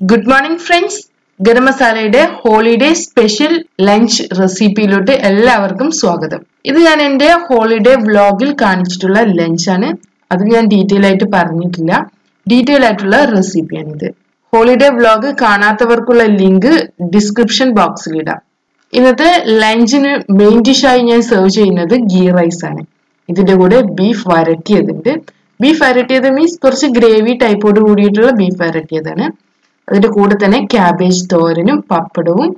Good morning friends garam മസാലയുടെ holiday special lunch റെസിപ്പിയിലോട്ട് എല്ലാവർക്കും സ്വാഗതം. ഇത് ഞാൻ എന്റെ ഹോളിഡേ വ്ലോഗിൽ കാണിച്ചിട്ടുള്ള ലഞ്ചാണ് അത് ഞാൻ ഡീറ്റെയിൽ ആയിട്ട് പറഞ്ഞിട്ടില്ല. ഡീറ്റെയിൽ ആയിട്ടുള്ള റെസിപ്പിയാണിത് ഹോളിഡേ വ്ലോഗ് കാണാത്തവർക്കുള്ള ലിങ്ക് ഡിസ്ക്രിപ്ഷൻ ബോക്സിൽ ഇടാം. ഇന്നത്തെ ലഞ്ചിന് മെയിൻ ഡിഷായി ഞാൻ സെർവ് ചെയ്യുന്നത് ഗീ റൈസ് ആണ്. ഇതിന്റെ കൂടെ ബീഫ് വരട്ടിയതുണ്ട്. ബീഫ് വരട്ടിയത് മീൻസ് കുറച്ച് ഗ്രേവി ടൈപ്പോട് കൂടിയിട്ടുള്ള ബീഫ് വരട്ടിയതാണ്. അതിന്റെ കൂടെ തന്നെ ക്യാബേജ് തോരനും പപ്പടവും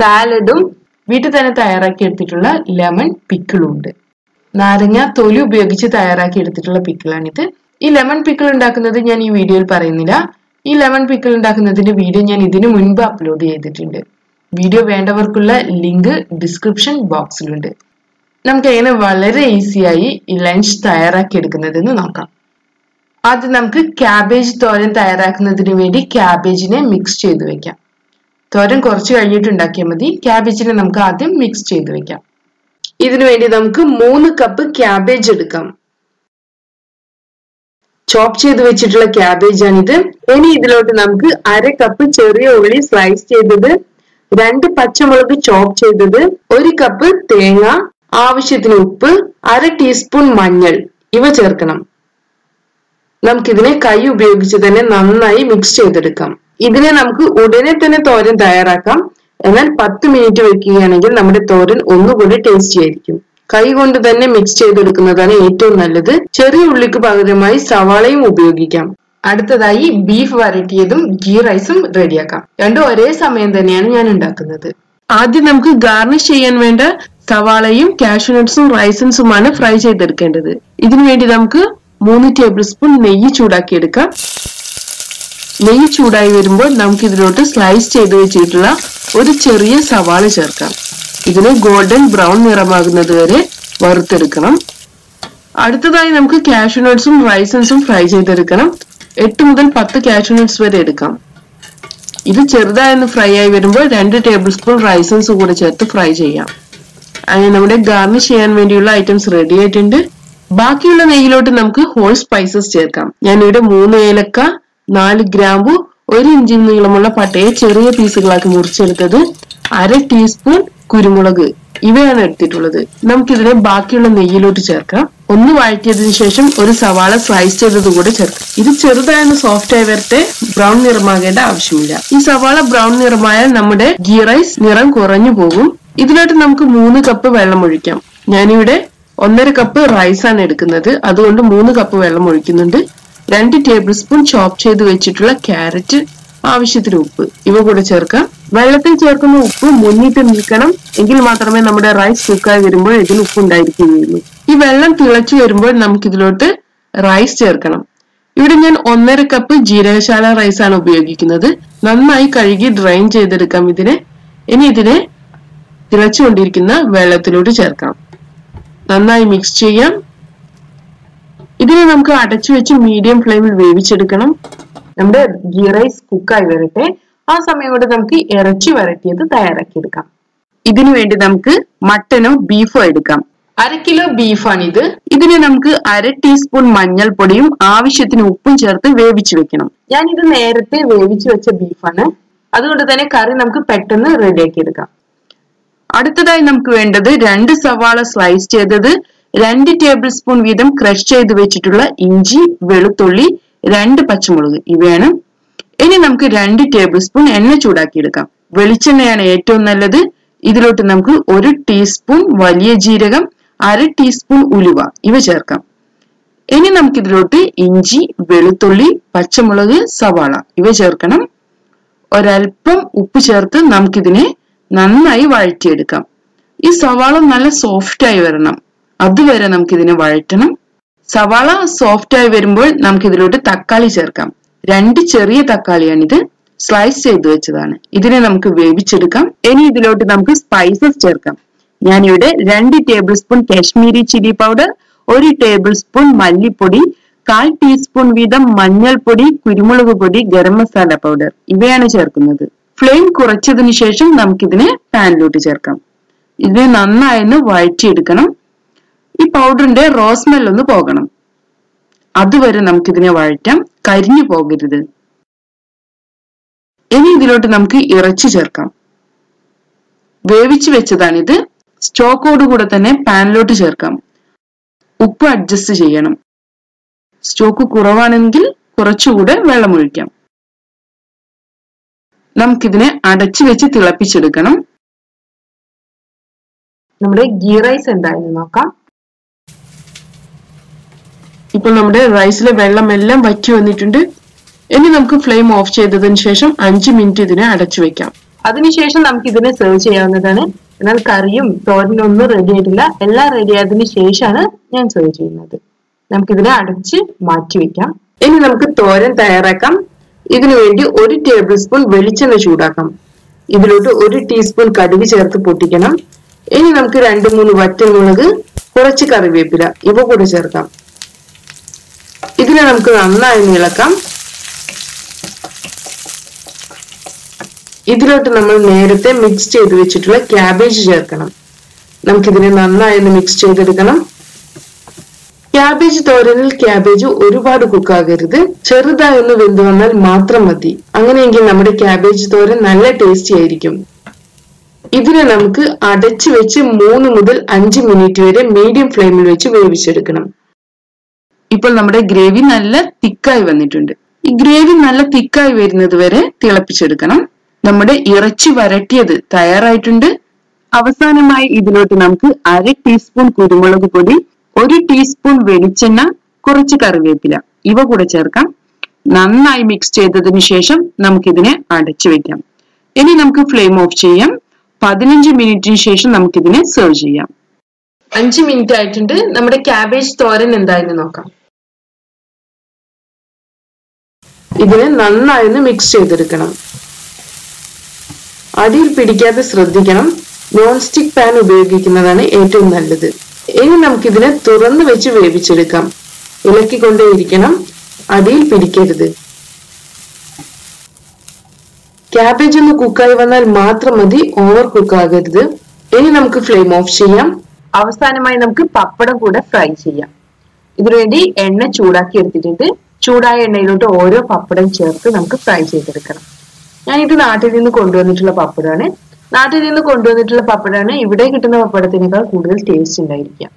സാലഡും വീട്ടിൽ തന്നെ തയ്യാറാക്കി എടുത്തിട്ടുള്ള ലെമൺ പിക്കിളും ഉണ്ട്. നാരങ്ങ തൊലി ഉപയോഗിച്ച് തയ്യാറാക്കി എടുത്തിട്ടുള്ള പിക്കിളാണിത് ഈ ലെമൺ പിക്കിൾ ഉണ്ടാക്കുന്നത് ഞാൻ ഈ വീഡിയോയിൽ പറയുന്നില്ല. ഈ ലെമൺ പിക്കിൾ ഉണ്ടാക്കുന്നതിന്റെ വീഡിയോ ഞാൻ ഇതിനു മുൻപ് അപ്ലോഡ് ചെയ്തിട്ടുണ്ട്. വീഡിയോ വേണ്ടവർക്കുള്ള ലിങ്ക് ഡിസ്ക്രിപ്ഷൻ ബോക്സിലുണ്ട് നമുക്ക് എങ്ങനെ വളരെ ഈസിയായി ഈ ലഞ്ച് തയ്യാറാക്കി എടുക്കുന്നതെന്ന് നോക്കാം. ആദ്യം നമുക്ക് ക്യാബേജ് തോരൻ തയ്യാറാക്കുന്നതിന് വേണ്ടി ക്യാബേജിനെ മിക്സ് ചെയ്ത് വെക്കാം. തോരൻ കുറച്ച് കഴിഞ്ഞിട്ട് ഉണ്ടാക്കിയാൽ മതി ക്യാബേജിനെ നമുക്ക് ആദ്യം മിക്സ് ചെയ്ത് വെക്കാം. ഇതിനു വേണ്ടി നമുക്ക് മൂന്ന് കപ്പ് ക്യാബേജ് എടുക്കാം. ചോപ്പ് ചെയ്ത് വെച്ചിട്ടുള്ള ക്യാബേജ് ആണിത്. ഇനി ഇതിലോട്ട് നമുക്ക് അര കപ്പ് ചെറിയ ഉള്ളി സ്ലൈസ് ചെയ്തത് രണ്ട് പച്ചമുളക് ചോപ്പ് ചെയ്തത് ഒരു കപ്പ് തേങ്ങ ആവശ്യത്തിന് ഉപ്പ് അര ടീസ്പൂൺ മഞ്ഞൾ. ഇവ ചേർക്കണം. നമുക്കിതിനെ കൈ ഉപയോഗിച്ച് തന്നെ നന്നായി മിക്സ് ചെയ്തെടുക്കാം. ഇതിനെ നമുക്ക് ഉടനെ തന്നെ തോരൻ തയ്യാറാക്കാം. എന്നാൽ പത്ത് മിനിറ്റ് വെക്കുകയാണെങ്കിൽ നമ്മുടെ തോരൻ ഒന്നുകൂടി ടേസ്റ്റി ആയിരിക്കും. കൈ കൊണ്ട് തന്നെ മിക്സ് ചെയ്തെടുക്കുന്നതാണ് ഏറ്റവും നല്ലത്. ചെറിയ ഉള്ളിക്ക് പകരമായി സവാളയും ഉപയോഗിക്കാം. അടുത്തതായി ബീഫ് വരട്ടിയതും ഗീ റൈസും റെഡിയാക്കാം. രണ്ടും ഒരേ സമയം തന്നെയാണ് ഞാൻ ഉണ്ടാക്കുന്നത്. ആദ്യം നമുക്ക് ഗാർണിഷ് ചെയ്യാൻ വേണ്ട സവാളയും കാഷ്യൂനട്ട്സും റൈസൻസുമാണ് ഫ്രൈ ചെയ്തെടുക്കേണ്ടത്. ഇതിനു വേണ്ടി നമുക്ക് മൂന്ന് ടേബിൾ സ്പൂൺ നെയ്യ് ചൂടാക്കിയെടുക്കാം നെയ്യ് ചൂടായി വരുമ്പോൾ നമുക്ക് ഇതിലോട്ട് സ്ലൈസ് ചെയ്ത് വെച്ചിട്ടുള്ള ഒരു ചെറിയ സവാള ചേർക്കാം. ഇതിന് ഗോൾഡൻ ബ്രൗൺ നിറമാകുന്നത് വരെ വറുത്തെടുക്കണം. അടുത്തതായി നമുക്ക് കാഷ്യൂനട്ട്സും റൈസൻസും ഫ്രൈ ചെയ്തെടുക്കണം. എട്ട് മുതൽ പത്ത് കാഷ്യൂനട്ട്സ് വരെ എടുക്കാം. ഇത് ചെറുതായൊന്ന് ഫ്രൈ ആയി വരുമ്പോൾ രണ്ട് ടേബിൾ സ്പൂൺ റൈസൻസ് കൂടെ ചേർത്ത് ഫ്രൈ ചെയ്യാം. അങ്ങനെ നമ്മുടെ ഗാർണിഷ് ചെയ്യാൻ വേണ്ടിയുള്ള ഐറ്റംസ് റെഡി ആയിട്ടുണ്ട്. ബാക്കിയുള്ള നെയ്യിലോട്ട് നമുക്ക് ഹോൾ സ്പൈസസ് ചേർക്കാം. ഞാൻ ഇവിടെ മൂന്ന് ഏലക്ക നാല് ഗ്രാമ്പു ഒരു ഇഞ്ചി നീളമുള്ള പട്ടയെ ചെറിയ പീസുകളാക്കി മുറിച്ചെടുത്തത് അര ടീസ്പൂൺ കുരുമുളക്. ഇവയാണ് എടുത്തിട്ടുള്ളത്. നമുക്കിതിനെ ബാക്കിയുള്ള നെയ്യിലോട്ട് ചേർക്കാം. ഒന്ന് വഴറ്റിയതിനു ശേഷം ഒരു സവാള സ്ലൈസ് ചെയ്തത് കൂടെ ചേർക്കാം. ഇത് ചെറുതായൊന്ന് സോഫ്റ്റ് ആയി വരട്ടെ ബ്രൗൺ നിറമാകേണ്ട ആവശ്യമില്ല. ഈ സവാള ബ്രൗൺ നിറമായാൽ നമ്മുടെ ഗീ റൈസ് നിറം കുറഞ്ഞു പോകും. ഇതിലോട്ട് നമുക്ക് മൂന്ന് കപ്പ് വെള്ളം ഒഴിക്കാം. ഞാനിവിടെ ഒന്നര കപ്പ് റൈസ് ആണ് എടുക്കുന്നത്. അതുകൊണ്ട് മൂന്ന് കപ്പ് വെള്ളം ഒഴിക്കുന്നുണ്ട്. രണ്ട് ടേബിൾ സ്പൂൺ ചോപ്പ് ചെയ്ത് വെച്ചിട്ടുള്ള ക്യാരറ്റ് ആവശ്യത്തിന് ഉപ്പ്. ഇവ കൂടെ ചേർക്കാം. വെള്ളത്തിൽ ചേർക്കുന്ന ഉപ്പ് മുന്നിട്ട് നിൽക്കണം എങ്കിൽ മാത്രമേ നമ്മുടെ റൈസ് കുക്കായി വരുമ്പോൾ ഇതിൽ ഉപ്പ് ഉണ്ടായിരിക്കുകയുള്ളൂ. ഈ വെള്ളം തിളച്ചു വരുമ്പോൾ നമുക്ക് ഇതിലോട്ട് റൈസ് ചേർക്കണം. ഇവിടെ ഞാൻ ഒന്നര കപ്പ് ജീരകശാല റൈസ് ആണ് ഉപയോഗിക്കുന്നത്. നന്നായി കഴുകി ഡ്രൈൻ ചെയ്തെടുക്കാം ഇതിനെ. ഇനി ഇതിനെ തിളച്ചുകൊണ്ടിരിക്കുന്ന വെള്ളത്തിലോട്ട് ചേർക്കാം. നന്നായി മിക്സ് ചെയ്യാം. ഇതിനെ നമുക്ക് അടച്ചു വെച്ച് മീഡിയം ഫ്ലെയിമിൽ വേവിച്ചെടുക്കണം. നമ്മുടെ ഗീ റൈസ് കുക്കായി വരട്ടെ. ആ സമയം കൊണ്ട് നമുക്ക് ഇറച്ചി വരട്ടിയത് തയ്യാറാക്കിയെടുക്കാം ഇതിനു വേണ്ടി നമുക്ക് മട്ടനോ ബീഫോ എടുക്കാം. അര കിലോ ബീഫാണ് ഇത് ഇതിന് നമുക്ക് അര ടീസ്പൂൺ മഞ്ഞൾപ്പൊടിയും ആവശ്യത്തിന് ഉപ്പും ചേർത്ത് വേവിച്ചു വെക്കണം. ഞാൻ ഇത് നേരത്തെ വേവിച്ചു വെച്ച ബീഫാണ് അതുകൊണ്ട് തന്നെ കറി നമുക്ക് പെട്ടെന്ന് റെഡിയാക്കി എടുക്കാം. അടുത്തതായി നമുക്ക് വേണ്ടത് രണ്ട് സവാള സ്ലൈസ് ചെയ്തത് രണ്ട് ടേബിൾ സ്പൂൺ വീതം ക്രഷ് ചെയ്ത് വെച്ചിട്ടുള്ള ഇഞ്ചി വെളുത്തുള്ളി രണ്ട് പച്ചമുളക്. ഇവയാണ് ഇനി നമുക്ക് രണ്ട് ടേബിൾ സ്പൂൺ എണ്ണ ചൂടാക്കിയെടുക്കാം. വെളിച്ചെണ്ണയാണ് ഏറ്റവും നല്ലത്. ഇതിലോട്ട് നമുക്ക് ഒരു ടീസ്പൂൺ വലിയ ജീരകം അര ടീസ്പൂൺ ഉലുവ. ഇവ ചേർക്കാം. ഇനി നമുക്ക് ഇതിലോട്ട് ഇഞ്ചി വെളുത്തുള്ളി പച്ചമുളക് സവാള. ഇവ ചേർക്കണം. ഒരൽപ്പം ഉപ്പ് ചേർത്ത് നമുക്കിതിനെ നന്നായി വഴറ്റിയെടുക്കാം. ഈ സവാള നല്ല സോഫ്റ്റ് ആയി വരണം. അതുവരെ നമുക്ക് ഇതിനെ വഴറ്റണം. സവാള സോഫ്റ്റ് ആയി വരുമ്പോൾ നമുക്ക് ഇതിലോട്ട് തക്കാളി ചേർക്കാം. രണ്ട് ചെറിയ തക്കാളിയാണ് ഇത് സ്ലൈസ് ചെയ്ത് വെച്ചതാണ്. ഇതിനെ നമുക്ക് വേവിച്ചെടുക്കാം. ഇനി ഇതിലോട്ട് നമുക്ക് സ്പൈസസ് ചേർക്കാം. ഞാനിവിടെ രണ്ട് table spoon Kashmiri chilli powder ഒരു ടേബിൾ സ്പൂൺ മല്ലിപ്പൊടി കാൽ ടീസ്പൂൺ വീതം മഞ്ഞൾപ്പൊടി കുരുമുളക് പൊടി ഗരം മസാല പൗഡർ ഇവയാണ് ചേർക്കുന്നത്. ഫ്ലെയിം കുറച്ചതിന് ശേഷം നമുക്കിതിനെ പാനിലോട്ട് ചേർക്കാം. ഇതിനെ നന്നായൊന്ന് വഴറ്റിയെടുക്കണം. ഈ പൗഡറിന്റെ റോസ്മെൽ ഒന്ന് പോകണം. അതുവരെ നമുക്കിതിനെ വഴറ്റാം. കരിഞ്ഞു പോകരുത്. ഇനി ഇതിലോട്ട് നമുക്ക് ഇറച്ചി ചേർക്കാം. വേവിച്ച് വെച്ചതാണിത്. സ്റ്റോക്കോട് കൂടെ തന്നെ പാനിലോട്ട് ചേർക്കാം. ഉപ്പ് അഡ്ജസ്റ്റ് ചെയ്യണം. സ്റ്റോക്ക് കുറവാണെങ്കിൽ കുറച്ചുകൂടെ വെള്ളം ഒഴിക്കാം. നമുക്കിതിനെ അടച്ചു വെച്ച് തിളപ്പിച്ചെടുക്കണം. നമ്മുടെ ഗീ റൈസ് എന്തായാലും നോക്കാം. ഇപ്പൊ നമ്മുടെ റൈസിലെ വെള്ളമെല്ലാം വറ്റി വന്നിട്ടുണ്ട്. ഇനി നമുക്ക് ഫ്ലെയിം ഓഫ് ചെയ്തതിന് ശേഷം അഞ്ച് മിനിറ്റ് ഇതിനെ അടച്ചു വെക്കാം. അതിനുശേഷം നമുക്ക് ഇതിനെ സെർവ് ചെയ്യാവുന്നതാണ്. എന്നാൽ കറിയും തോരനും ഒന്നും റെഡി ആയിട്ടില്ല. എല്ലാം റെഡി ആയതിനു ശേഷമാണ് ഞാൻ സെർവ് ചെയ്യുന്നത്. നമുക്കിതിനെ അടച്ച് മാറ്റി വെക്കാം. ഇനി നമുക്ക് തോരൻ തയ്യാറാക്കാം. ഇതിനു വേണ്ടി ഒരു ടേബിൾ സ്പൂൺ വെളിച്ചെണ്ണ ചൂടാക്കാം. ഇതിലോട്ട് ഒരു ടീസ്പൂൺ കടുക് ചേർത്ത് പൊട്ടിക്കണം. ഇനി നമുക്ക് രണ്ട് മൂന്ന് വറ്റൽമുളക് കുറച്ച് കറിവേപ്പില ഇവ കൂടെ ചേർക്കാം. ഇതിനെ നമുക്ക് നന്നായി ഇളക്കാം. ഇതിലോട്ട് നമ്മൾ നേരത്തെ മിക്സ് ചെയ്ത് വെച്ചിട്ടുള്ള ക്യാബേജ് ചേർക്കണം. നമുക്കിതിനെ നന്നായി ഒന്ന് മിക്സ് ചെയ്തെടുക്കണം. ക്യാബേജ് തോരനിൽ ക്യാബേജ് ഒരുപാട് കുക്കാകരുത് ചെറുതായൊന്ന് വെന്ത് വന്നാൽ മാത്രം മതി. അങ്ങനെയെങ്കിൽ നമ്മുടെ ക്യാബേജ് തോരൻ നല്ല ടേസ്റ്റി ആയിരിക്കും. ഇതിനെ നമുക്ക് അടച്ചു വെച്ച് മൂന്ന് മുതൽ അഞ്ച് മിനിറ്റ് വരെ മീഡിയം ഫ്ലെയിമിൽ വെച്ച് വേവിച്ചെടുക്കണം. ഇപ്പോൾ നമ്മുടെ ഗ്രേവി നല്ല തിക്കായി വന്നിട്ടുണ്ട്. ഈ ഗ്രേവി നല്ല തിക്കായി വരുന്നത് വരെ തിളപ്പിച്ചെടുക്കണം. നമ്മുടെ ഇറച്ചി വരട്ടിയത് തയ്യാറായിട്ടുണ്ട്. അവസാനമായി ഇതിലോട്ട് നമുക്ക് അര ടീസ്പൂൺ കുരുമുളക് പൊടി ഒരു ടീസ്പൂൺ വെളിച്ചെണ്ണ കുറച്ച് കറിവേപ്പില. ഇവ കൂടെ ചേർക്കാം. നന്നായി മിക്സ് ചെയ്തതിന് ശേഷം നമുക്കിതിനെ അടച്ചു വെക്കാം. ഇനി നമുക്ക് ഫ്ലെയിം ഓഫ് ചെയ്യാം. പതിനഞ്ച് മിനിറ്റിന് ശേഷം നമുക്കിതിനെ സെർവ് ചെയ്യാം. അഞ്ച് മിനിറ്റ് ആയിട്ടുണ്ട്. നമ്മുടെ ക്യാബേജ് തോരൻ എന്തായാലും നോക്കാം. ഇതിനെ നന്നായി ഒന്ന് മിക്സ് ചെയ്തെടുക്കണം. അടിയിൽ പിടിക്കാതെ ശ്രദ്ധിക്കണം. നോൺ സ്റ്റിക് പാൻ ഉപയോഗിക്കുന്നതാണ് ഏറ്റവും നല്ലത്. ഇനി നമുക്കിതിനെ തുറന്നു വെച്ച് വേവിച്ചെടുക്കാം. ഇളക്കിക്കൊണ്ടേയിരിക്കണം. അടിയിൽ പിടിക്കരുത്. ക്യാബേജ് ഒന്ന് കുക്കായി വന്നാൽ മാത്രം മതി. ഓവർ കുക്ക് ആകരുത്. ഇനി നമുക്ക് ഫ്ലെയിം ഓഫ് ചെയ്യാം. അവസാനമായി നമുക്ക് പപ്പടം കൂടെ ഫ്രൈ ചെയ്യാം. ഇതിനുവേണ്ടി എണ്ണ ചൂടാക്കി എടുത്തിട്ടുണ്ട്. ചൂടായ എണ്ണയിലോട്ട് ഓരോ പപ്പടം ചേർത്ത് നമുക്ക് ഫ്രൈ ചെയ്തെടുക്കണം. ഞാൻ ഇത് നാട്ടിൽ നിന്ന് കൊണ്ടുവന്നിട്ടുള്ള പപ്പടമാണ്. നാട്ടിൽ നിന്ന് കൊണ്ടുവന്നിട്ടുള്ള പപ്പടമാണ്. ഇവിടെ കിട്ടുന്ന പപ്പടത്തിനേക്കാൾ കൂടുതൽ ടേസ്റ്റ് ഉണ്ടായിരിക്കുക.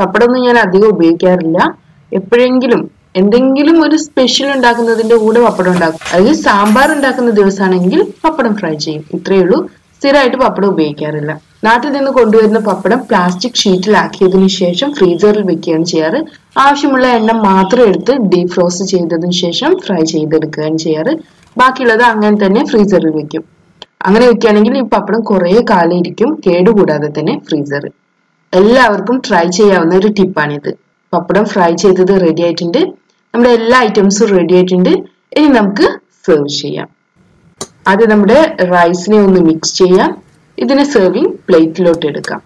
പപ്പടമൊന്നും ഞാൻ അധികം ഉപയോഗിക്കാറില്ല. എപ്പോഴെങ്കിലും എന്തെങ്കിലും ഒരു സ്പെഷ്യൽ ഉണ്ടാക്കുന്നതിന്റെ കൂടെ പപ്പടം ഉണ്ടാക്കും. അല്ലെങ്കിൽ സാമ്പാർ ഉണ്ടാക്കുന്ന ദിവസമാണെങ്കിൽ പപ്പടം ഫ്രൈ ചെയ്യും. ഇത്രയേ ഉള്ളൂ. സ്ഥിരമായിട്ട് പപ്പടം ഉപയോഗിക്കാറില്ല. നാട്ടിൽ നിന്ന് കൊണ്ടുവരുന്ന പപ്പടം പ്ലാസ്റ്റിക് ഷീറ്റിലാക്കിയതിനു ശേഷം ഫ്രീസറിൽ വെക്കുകയാണ് ചെയ്യാറ്. ആവശ്യമുള്ള എണ്ണ മാത്രം എടുത്ത് ഡീപ് ഫ്രോസ്റ്റ് ചെയ്തതിനു ശേഷം ഫ്രൈ ചെയ്തെടുക്കുകയാണ് ചെയ്യാറ്. ബാക്കിയുള്ളത് അങ്ങനെ തന്നെ ഫ്രീസറിൽ വെക്കും. അങ്ങനെ വെക്കുകയാണെങ്കിൽ ഈ പപ്പടം കുറെ കാലം ഇരിക്കും കേടുകൂടാതെ തന്നെ ഫ്രീസറിൽ എല്ലാവർക്കും ട്രൈ ചെയ്യാവുന്ന ഒരു ടിപ്പാണിത് പപ്പടം ഫ്രൈ ചെയ്തത് റെഡി ആയിട്ടുണ്ട്. നമ്മുടെ എല്ലാ ഐറ്റംസും റെഡി ആയിട്ടുണ്ട്. ഇനി നമുക്ക് സെർവ് ചെയ്യാം. ആദ്യം നമ്മുടെ റൈസിനെ ഒന്ന് മിക്സ് ചെയ്യാം. ഇതിനെ സെർവിങ് പ്ലേറ്റിലോട്ട് എടുക്കാം.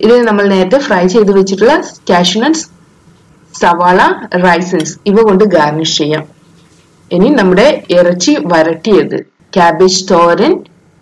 ഇതിന് നമ്മൾ നേരത്തെ ഫ്രൈ ചെയ്ത് വെച്ചിട്ടുള്ള കാഷ്യൂനട്ട്സ് സവാള റൈസൻസ് ഇവ കൊണ്ട് ഗാർണിഷ് ചെയ്യാം. ഇനി നമ്മുടെ ഇറച്ചി വരട്ടിയത്. ക്യാബേജ് തോരൻ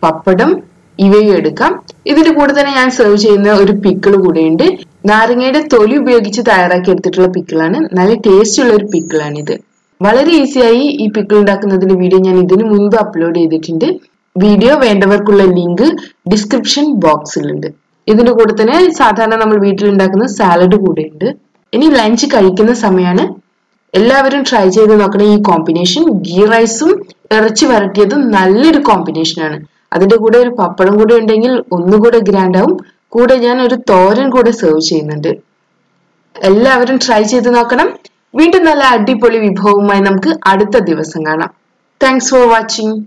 പപ്പടം ഇവയും എടുക്കാം. ഇതിന്റെ കൂടെ തന്നെ ഞാൻ സെർവ് ചെയ്യുന്ന ഒരു പിക്കിൾ കൂടെയുണ്ട് നാരങ്ങയുടെ തൊലി ഉപയോഗിച്ച് തയ്യാറാക്കി എടുത്തിട്ടുള്ള പിക്കിളാണ് നല്ല ടേസ്റ്റ് ഉള്ള ഒരു പിക്കിളാണ് ഇത്. വളരെ ഈസിയായി ഈ പിക്കിൾ ഉണ്ടാക്കുന്നതിന്റെ വീഡിയോ ഞാൻ ഇതിനു മുൻപ് അപ്ലോഡ് ചെയ്തിട്ടുണ്ട്. വീഡിയോ വേണ്ടവർക്കുള്ള ലിങ്ക് ഡിസ്ക്രിപ്ഷൻ ബോക്സിലുണ്ട് ഇതിന്റെ കൂടെ തന്നെ സാധാരണ നമ്മൾ വീട്ടിൽ ഉണ്ടാക്കുന്ന സാലഡ് കൂടെയുണ്ട് ഇനി ലഞ്ച് കഴിക്കുന്ന സമയമാണ് എല്ലാവരും ട്രൈ ചെയ്ത് നോക്കണം ഈ കോമ്പിനേഷൻ ഗീ റൈസും ഇറച്ചി വരട്ടിയതും നല്ലൊരു കോമ്പിനേഷൻ ആണ്. അതിന്റെ കൂടെ ഒരു പപ്പടം കൂടെ ഉണ്ടെങ്കിൽ ഒന്നുകൂടെ ഗ്രാൻഡ് ആവും. കൂടെ ഞാൻ ഒരു തോരൻ കൂടെ സെർവ് ചെയ്യുന്നുണ്ട്. എല്ലാവരും ട്രൈ ചെയ്ത് നോക്കണം. വീണ്ടും നല്ല അടിപൊളി വിഭവവുമായി നമുക്ക് അടുത്ത ദിവസം കാണാം. Thanks for watching